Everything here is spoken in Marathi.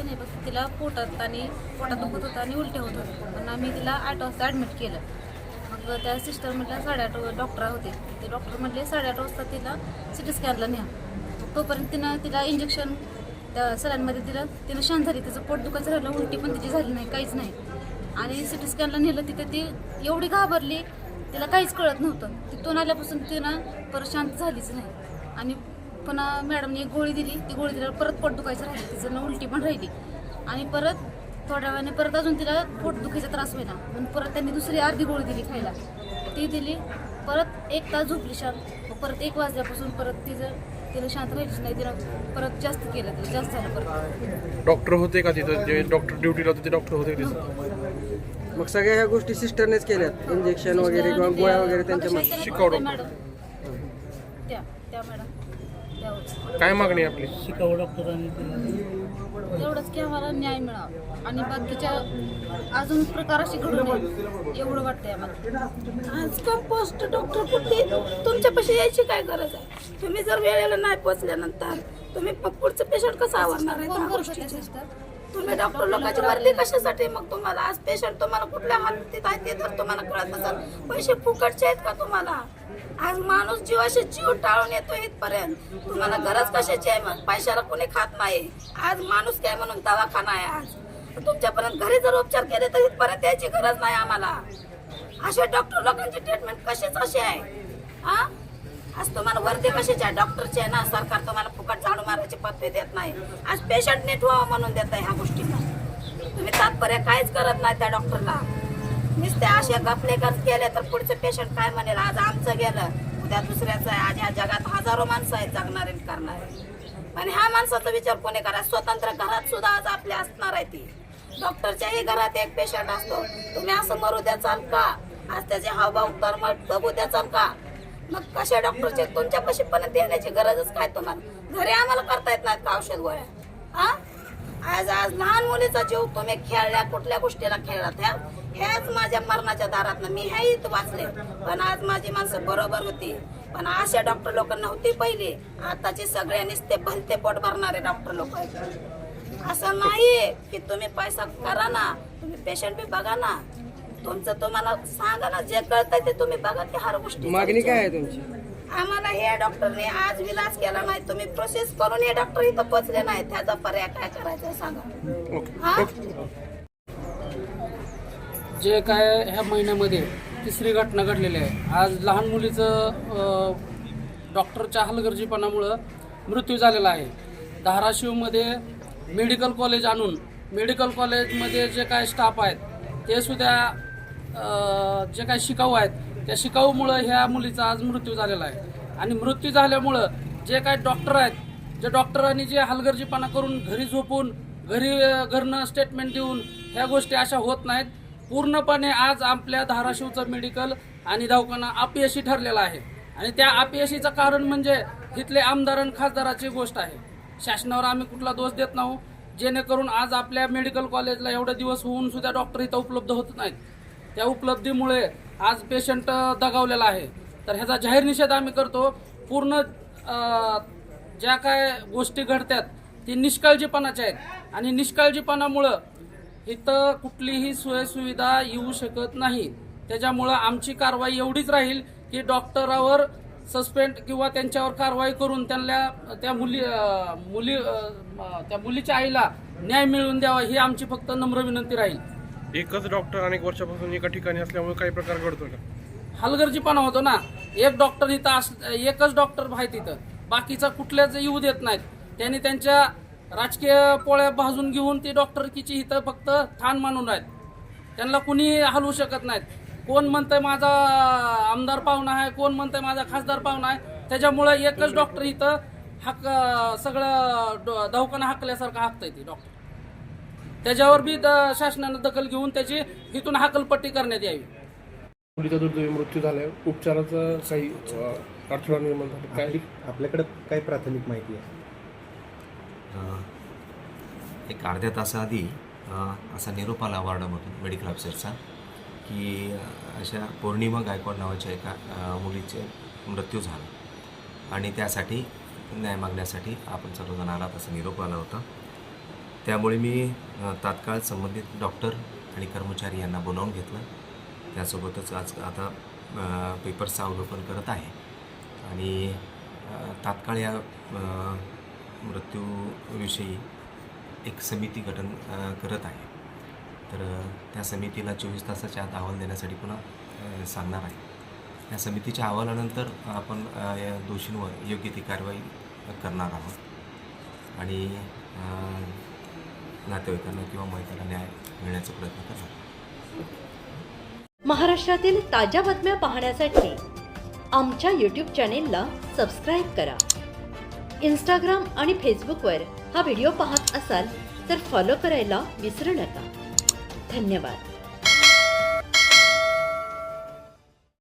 काही नाही फक्त तिला पोटात आणि पोटात दुखत होतं आणि उलट्या होत होत्या. पण आम्ही तिला आठ वाजता ॲडमिट केलं. मग त्या सिस्टर म्हटल्या साडेआठ डॉक्टर होते. ते डॉक्टर म्हटले साडेआठ वाजता तिला सिटी स्कॅनला न्या. तोपर्यंत तिनं तिला इंजेक्शन त्या सलांमध्ये दिलं तिनं शांत झाली. तिचं पोट दुखायचं राहिलं उलटी पण तिची झाली नाही काहीच नाही. आणि सिटी स्कॅनला नेलं तिथे ती एवढी घाबरली तिला काहीच कळत नव्हतं. तिथून आल्यापासून तिनं परत शांत झालीच नाही. आणि पुन्हा मॅडमने एक गोळी दिली. ती गोळी दिल्यावर परत पोट दुखायचं राहिली. तिचं ना उलटी पण राहिली. आणि परत थोड्या वेळाने परत अजून तिला पोट दुखायचा त्रास व्हायला. म्हणून परत त्यांनी दुसरी अर्धी गोळी दिली खायला. ती दिली. परत एक तास झोपली शांत परत एक वाजल्यापासून परत तिचं तिला शांत राहायचीच नाही. तिला परत जास्त केलं. तिला जास्त झालं परत. डॉक्टर होते का तिथं? जे डॉक्टर ड्युटीला होते ते डॉक्टर होते तिथं? मग सगळ्या ह्या गोष्टी सिस्टरनेच केल्यात. इंजेक्शन वगैरे किंवा गोळ्या वगैरे त्यांच्या मग. मा- त्याला शिकव फक्त डॉक्टर. मॅडम. त्या त्या मॅडम. काय मागणी आपली? शिकावं डॉक्टरांनी एवढंच की आम्हाला न्याय मिळावा. आणि बाकीच्या अजून प्रकार असे घडू नये एवढं वाटतंय आम्हाला. आज कंपोस्ट डॉक्टर कुठे? तुमच्यापाशी यायची काय गरज आहे? तुम्ही जर वेळेला नाही पोचल्यानंतर तुम्ही पुढचं पेशंट कसं आवरणार आहे? तुम्ही डॉक्टर लोकांची वर्दी कशासाठी? मग तुम्हाला आज पेशंट तुम्हाला कुठल्या हालतीत आहे ते तर तुम्हाला कळत नसेल. पैसे फुकटचे आहेत का तुम्हाला? आज माणूस जीवाशी जीव टाळून येतो इथपर्यंत. तुम्हाला गरज कशाची आहे मग? पैशाला कोणी खात नाही. आज माणूस काय म्हणून दवाखाना आहे आज? तुमच्यापर्यंत घरी जर उपचार केले तर इथपर्यंत यायची गरज नाही आम्हाला. अशा डॉक्टर लोकांची ट्रीटमेंट कशीच अशी आहे? हा आज तुम्हाला वर्दी कशाची आहे? डॉक्टरची आहे ना? सरकार तुम्हाला फुकट झाडू मारायची पदवी देत नाही. आज पेशंट नीट व्हावं म्हणून देत आहे ह्या गोष्टीला. तुम्ही तात्पर्य काहीच करत नाही त्या डॉक्टरला नुसते असे गपले गप केले तर पुढचे पेशंट काय म्हणेल? आज आमचं गेलं. उद्या दुसऱ्याचं आहे. आज ह्या जगात हजारो माणसं आहेत जगणारे करणारे पण ह्या माणसाचा विचार कोणी करा? स्वतंत्र घरात सुद्धा आज आपल्या असणार आहे ती. डॉक्टरच्याही घरात एक पेशंट असतो. तुम्ही असं मरू द्याचाल का? आज त्याचे हावभाव करमट बघू द्याचाल का? मग कशा डॉक्टरचे? तुमच्यापाशी पण देण्याची गरजच काय तुम्हाला? घरी आम्हाला करता येत नाहीत का औषध गोळ्या? हा आज आज लहान मुलीचा जीव तुम्ही खेळल्या कुठल्या गोष्टीला खेळलात ह्या ह्याच माझ्या मरणाच्या दारात मी ह्या इथं वाचले. पण आज माझी माणसं बरोबर होती. पण अशा डॉक्टर लोक नव्हती पहिली. आताचे सगळ्यांनीच ते भलते पोट भरणारे डॉक्टर लोक असं नाही की तुम्ही पैसा करा ना तुम्ही पेशंट बी बघा ना. तुमचं तुम्हाला सांगा ना जे कळतंय ते तुम्ही बघा की हर गोष्टी मागणी काय आहे तुमची? आम्हाला हे डॉक्टरने आज विलास केला नाही. तुम्ही प्रोसेस करून हे डॉक्टर इथं पोचले नाही त्याचा पर्याय काय करायचा सांगा. ओके. हा? जे काय ह्या महिन्यामध्ये तिसरी घटना घडलेली आहे. आज लहान मुलीचं डॉक्टरच्या हलगर्जीपणामुळं मृत्यू झालेला आहे. धाराशिवमध्ये मेडिकल कॉलेज आणून मेडिकल कॉलेजमध्ये जे काय स्टाफ आहेत ते सुद्धा जे काय शिकाऊ आहेत त्या शिकाऊमुळं ह्या मुलीचा आज मृत्यू झालेला आहे. आणि मृत्यू झाल्यामुळं जे काय डॉक्टर आहेत जे डॉक्टरांनी जे हलगर्जीपणा करून घरी झोपून घरी घरनं स्टेटमेंट देऊन ह्या गोष्टी अशा होत नाहीत. पूर्णपणे आज आपल्या धाराशिवचं मेडिकल आणि दवाखाना अपयशी ठरलेला आहे. आणि त्या अपयशीचं कारण म्हणजे तिथले आमदार आणि खासदाराची गोष्ट आहे. शासनावर आम्ही कुठला दोष देत नाही. जेणेकरून आज आपल्या मेडिकल कॉलेजला एवढे दिवस होऊन सुद्धा डॉक्टर इथं उपलब्ध होत नाहीत. त्या उपलब्धीमुळे आज पेशंट दगावलेला आहे. तर ह्याचा जाहीर निषेध आम्ही करतो. पूर्ण ज्या काय गोष्टी घडतात ती निष्काळजीपणाच्या आहेत. आणि निष्काळजीपणामुळं इथं कुठलीही सोयसुविधा येऊ शकत नाही. त्याच्यामुळं आमची कारवाई एवढीच राहील की डॉक्टरावर सस्पेंड किंवा त्यांच्यावर कारवाई करून त्यांना त्या मुली मुली त्या मुलीच्या आईला न्याय मिळवून द्यावा ही आमची फक्त नम्र विनंती राहील. एकच डॉक्टर अनेक वर्षापासून एका ठिकाणी असल्यामुळे काही प्रकार घडतो का? हलगर्जीपणा होतो ना. एक डॉक्टर इथं अस एकच डॉक्टर आहे तिथं बाकीचा कुठल्याच येऊ देत नाहीत. त्यांनी त्यांच्या राजकीय पोळ्या भाजून घेऊन ती डॉक्टरकीची इथं फक्त ठाण मानून आहेत त्यांना कुणी हलवू शकत नाहीत. कोण म्हणतंय माझा आमदार पाहुणा आहे कोण म्हणतंय माझा खासदार पाहुणा आहे त्याच्यामुळं एकच डॉक्टर इथं हक सगळं ड- दवाखाना हाकल्यासारखं हाकतंय ती डॉक्टर. त्याच्यावर बी द- शासनानं दखल घेऊन त्याची इथून हाकलपट्टी करण्यात यावी. मुलीचा दुर्दैवी मृत्यू झालाय. उपचाराचा काही अडथळा निर्माण झाला. काय? आपल्याकडे काही प्राथमिक माहिती आहे. अ, एक अर्ध्या तासाआधी अ, असा निरोप आला वार्डामधून मेडिकल ऑफिसरचा की अ, अशा पौर्णिमा गायकवाड नावाच्या एका अ, मुलीचे मृत्यू झाला. आणि त्यासाठी न्याय मागण्यासाठी आपण सर्वजण आलात असा निरोप आला होता. त्यामुळे मी तात्काळ संबंधित डॉक्टर आणि कर्मचारी यांना बोलावून घेतलं. त्यासोबतच आज आता अ, पेपर्सचं अवलोकन करत आहे. आणि तात्काळ या मृत्यूविषयी एक समिती गठन करत आहे. तर त्या समितीला चोवीस तासाच्या आत अहवाल देण्यासाठी पुन्हा सांगणार आहे. या समितीच्या अहवालानंतर आपण या दोषींवर योग्य ती कारवाई करणार आहोत. आणि नातेवाईकांना किंवा महिलांना न्याय मिळण्याचा प्रयत्न करणार महाराष्ट्रातील ताज्या बातम्या पाहण्यासाठी आमच्या यूट्यूब चॅनेलला सबस्क्राईब करा. इंस्टाग्राम आणि फेसबुकवर हा व्हिडिओ पाहत असाल तर फॉलो करायला विसरू नका. धन्यवाद.